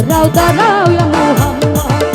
দাঁড়াও দাঁড়াও মোহাম্মদ